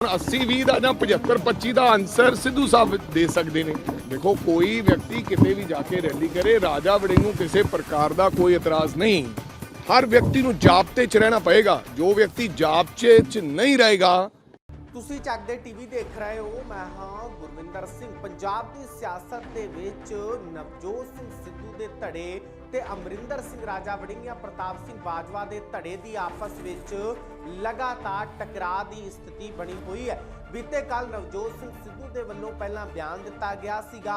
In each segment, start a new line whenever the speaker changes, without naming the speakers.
80 20 ਦਾ ਜਾਂ 75 25 ਦਾ ਆਨਸਰ ਸਿੱਧੂ ਸਾਹਿਬ ਦੇ ਸਕਦੇ ਨੇ। ਦੇਖੋ, ਕੋਈ ਵਿਅਕਤੀ ਕਿਤੇ ਵੀ ਜਾ ਕੇ ਰੈਲੀ ਕਰੇ, ਰਾਜਾ ਵੜਿੰਗ ਨੂੰ ਕਿਸੇ ਪ੍ਰਕਾਰ ਦਾ ਕੋਈ ਇਤਰਾਜ਼ ਨਹੀਂ। ਹਰ ਵਿਅਕਤੀ ਨੂੰ ਜਾਬਤੇ 'ਚ ਰਹਿਣਾ ਪਏਗਾ। ਜੋ ਵਿਅਕਤੀ ਜਾਪ 'ਚ ਨਹੀਂ ਰਹੇਗਾ।
ਤੁਸੀਂ ਚੱਕਦੇ ਟੀਵੀ ਦੇਖ ਰਹੇ ਹੋ। ਮੈਂ ਹਾਂ ਗੁਰਵਿੰਦਰ ਸਿੰਘ। ਪੰਜਾਬ ਦੀ ਸਿਆਸਤ ਦੇ ਵਿੱਚ ਨਵਜੋਤ ਸਿੰਘ ਸਿੱਧੂ ਦੇ ਧੜੇ ਤੇ ਅਮਰਿੰਦਰ ਸਿੰਘ ਰਾਜਾ ਵੜਿੰਗਿਆ ਪ੍ਰਤਾਪ ਸਿੰਘ ਬਾਜਵਾ ਦੇ ਧੜੇ ਦੀ ਆਪਸ ਵਿੱਚ ਲਗਾਤਾਰ ਟਕਰਾਅ ਦੀ ਸਥਿਤੀ ਬਣੀ ਹੋਈ ਹੈ। ਬੀਤੇ ਕੱਲ ਨਵਜੋਤ ਸਿੰਘ ਸਿੱਧੂ ਦੇ ਵੱਲੋਂ ਪਹਿਲਾਂ ਬਿਆਨ ਦਿੱਤਾ ਗਿਆ ਸੀਗਾ।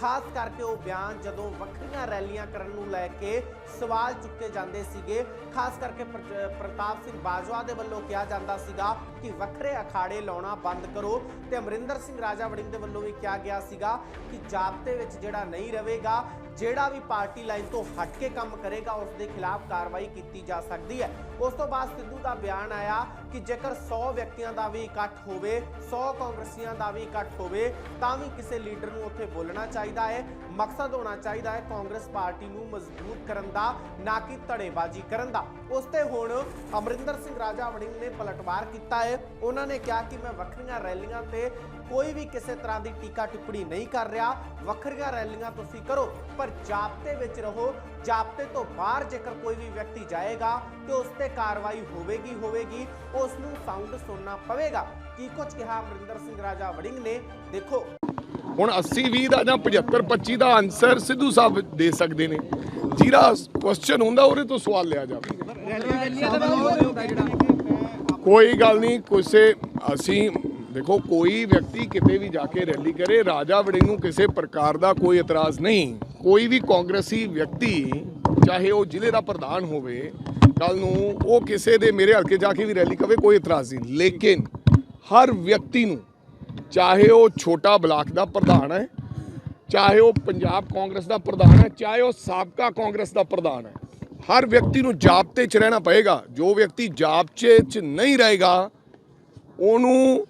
ਖਾਸ ਕਰਕੇ ਉਹ ਬਿਆਨ ਜਦੋਂ ਵੱਖਰੀਆਂ ਰੈਲੀਆਂ ਕਰਨ ਨੂੰ ਲੈ ਕੇ ਸਵਾਲ ਚੁੱਕੇ ਜਾਂਦੇ ਸੀਗੇ। ਖਾਸ ਕਰਕੇ ਪ੍ਰਤਾਪ ਸਿੰਘ ਬਾਜਵਾ ਦੇ ਵੱਲੋਂ ਕਿਹਾ ਜਾਂਦਾ ਸੀਗਾ ਕਿ ਵੱਖਰੇ ਅਖਾੜੇ ਲਾਉਣਾ ਬੰਦ ਕਰੋ ਤੇ ਅਮਰਿੰਦਰ ਸਿੰਘ ਰਾਜਾ ਵੜਿੰਗ ਦੇ ਵੱਲੋਂ ਵੀ ਕਿਹਾ ਗਿਆ ਸੀਗਾ ਕਿ ਜਾਬਤੇ ਵਿੱਚ ਜਿਹੜਾ ਨਹੀਂ ਰਹੇਗਾ, ਜਿਹੜਾ ਵੀ ਪਾਰਟੀ ਲਾਈਨ ਤੋਂ ਹਟ ਕੇ ਕੰਮ ਕਰੇਗਾ ਉਸ ਦੇ ਖਿਲਾਫ ਕਾਰਵਾਈ ਕੀਤੀ ਜਾ ਸਕਦੀ ਹੈ। ਉਸ ਤੋਂ ਬਾਅਦ ਸਿੱਧੂ ਦਾ ਬਿਆਨ ਆਇਆ ਕਿ ਜੇਕਰ 100 ਵਿਅਕਤੀਆਂ ਦਾ ਵੀ ਇਕੱਠ ਹੋਵੇ 100 ਕਾਂਗਰਸੀਆਂ ਦਾ ਵੀ ਇਕੱਠ ਹੋਵੇ, ਤਾਂ ਵੀ ਕਿਸੇ ਲੀਡਰ ਨੂੰ ਉੱਥੇ ਬੋਲਣਾ ਚਾਹੀਦਾ ਹੈ, ਮਕਸਦ ਹੋਣਾ ਚਾਹੀਦਾ ਹੈ ਕਾਂਗਰਸ ਪਾਰਟੀ ਨੂੰ ਮਜ਼ਬੂਤ ਕਰਨ ਦਾ, ਨਾ ਕਿ ਧੜੇਬਾਜ਼ੀ ਕਰਨ ਦਾ। ਉਸ ਤੇ ਹੁਣ ਅਮਰਿੰਦਰ ਸਿੰਘ ਰਾਜਾ ਵੜਿੰਗ ਨੇ ਪਲਟਵਾਰ ਕੀਤਾ ਹੈ। ਉਹਨਾਂ ਨੇ ਕਿਹਾ ਕਿ ਮੈਂ ਵੱਖਰੀਆਂ ਰੈਲੀਆਂ ਤੇ ਕੋਈ ਵੀ ਕਿਸੇ ਤਰ੍ਹਾਂ ਦੀ ਟੀਕਾ ਟਿੱਪਣੀ ਨਹੀਂ ਕਰ ਰਿਹਾ। ਵੱਖਰੀਆਂ ਰੈਲੀਆਂ ਤੁਸੀਂ ਕਰੋ, ਪਰ ਜਾਬਤੇ ਵਿੱਚ ਰਹੋ ਜਾਬਤੇ ਤੋਂ ਬਾਹਰ ਜੇਕਰ ਕੋਈ ਵੀ ਵਿਅਕਤੀ ਜਾਏਗਾ ਤੇ ਉਸ ਤੇ ਕਾਰਵਾਈ ਹੋਵੇਗੀ ਹੋਵੇਗੀ, ਉਸ ਨੂੰ ਸਾਊਂਡ ਸੁਣਨਾ ਪਵੇਗਾ। ਕੀ ਕੁਝ ਕਿਹਾ ਅਮਰਿੰਦਰ ਸਿੰਘ ਰਾਜਾ ਵੜਿੰਗ ਨੇ, ਦੇਖੋ।
ਹੁਣ 80 20 ਦਾ ਜਾਂ 75 25 ਦਾ ਆਨਸਰ ਸਿੱਧੂ ਸਾਹਿਬ ਦੇ ਸਕਦੇ ਨੇ। ਜਿਹੜਾ ਕੁਐਸਚਨ ਹੁੰਦਾ, ਉਹਦੇ ਤੋਂ ਸਵਾਲ ਲਿਆ ਜਾਵੇ। ਕੋਈ ਗੱਲ ਨਹੀਂ, ਕਿਸੇ, ਅਸੀਂ, ਦੇਖੋ, ਕੋਈ ਵਿਅਕਤੀ ਕਿਤੇ ਵੀ ਜਾ ਕੇ ਰੈਲੀ ਕਰੇ, ਰਾਜਾ ਵੜਿੰਗ ਨੂੰ ਕਿਸੇ ਪ੍ਰਕਾਰ ਦਾ ਕੋਈ ਇਤਰਾਜ਼ ਨਹੀਂ। ਕੋਈ ਵੀ ਕਾਂਗਰਸੀ ਵਿਅਕਤੀ, ਚਾਹੇ ਉਹ ਜ਼ਿਲ੍ਹੇ ਦਾ ਪ੍ਰਧਾਨ ਹੋਵੇ ਕੱਲ ਨੂੰ ਉਹ ਕਿਸੇ ਦੇ ਮੇਰੇ ਹਲਕੇ ਜਾ ਕੇ ਵੀ ਰੈਲੀ ਕਵੇ, ਕੋਈ ਇਤਰਾਜ਼ ਨਹੀਂ। ਲੇਕਿਨ ਹਰ ਵਿਅਕਤੀ ਨੂੰ, ਚਾਹੇ ਉਹ ਛੋਟਾ ਬਲਾਕ ਦਾ ਪ੍ਰਧਾਨ ਹੈ, ਚਾਹੇ ਉਹ ਪੰਜਾਬ ਕਾਂਗਰਸ ਦਾ ਪ੍ਰਧਾਨ ਹੈ, ਚਾਹੇ ਉਹ ਸਾਬਕਾ ਕਾਂਗਰਸ ਦਾ ਪ੍ਰਧਾਨ ਹੈ, ਹਰ ਵਿਅਕਤੀ ਨੂੰ ਜਾਬਤੇ 'ਚ ਰਹਿਣਾ ਪਏਗਾ। ਜੋ ਵਿਅਕਤੀ ਜਾਬਤੇ 'ਚ ਨਹੀਂ ਰਹੇਗਾ, ਉਹਨੂੰ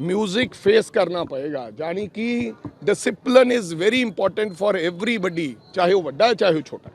ਮਿਊਜ਼ਿਕ ਫੇਸ ਕਰਨਾ ਪਏਗਾ। ਜਾਨੀ ਕਿ discipline is very important for everybody ਚਾਹੇ ਉਹ ਵੱਡਾ ਹੈ, ਚਾਹੇ ਉਹ ਛੋਟਾ